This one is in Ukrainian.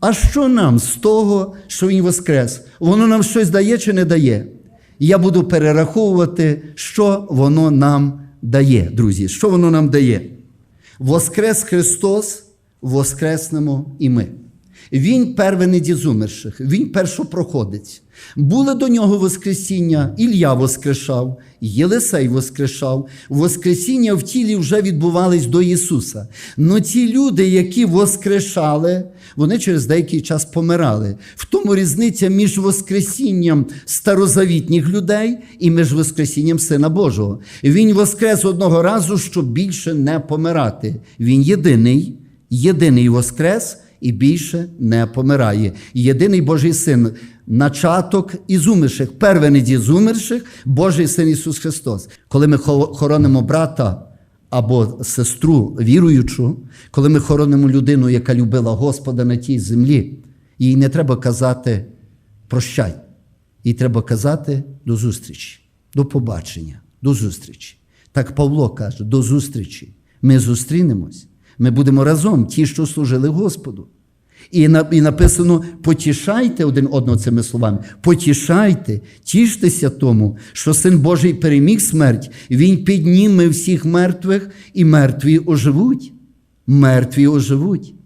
А що нам з того, що Він воскрес? Воно нам щось дає чи не дає? Я буду перераховувати, що воно нам дає, друзі. Що воно нам дає? Воскрес Христос, воскреснемо і ми. Він первенець із умерших, він першопроходець. Були до нього Воскресіння, Ілля воскрешав, Єлисей воскрешав. Воскресіння в тілі вже відбувались до Ісуса. Но ті люди, які воскрешали, вони через деякий час помирали. В тому різниця між Воскресінням старозавітніх людей і між Воскресінням Сина Божого. Він воскрес одного разу, щоб більше не помирати. Він єдиний, єдиний воскрес і більше не помирає. Єдиний Божий син, начаток із умерших, первенець із умерших, Божий син Ісус Христос. Коли ми хоронимо брата або сестру віруючу, коли ми хоронимо людину, яка любила Господа на тій землі, їй не треба казати прощай. Їй треба казати до зустрічі, до побачення, до зустрічі. Так Павло каже: до зустрічі. Ми зустрінемось, ми будемо разом, ті, що служили Господу. І, і написано: потішайте один одного цими словами, потішайте, тіштеся тому, що Син Божий переміг смерть, Він підніме всіх мертвих, і мертві оживуть. Мертві оживуть.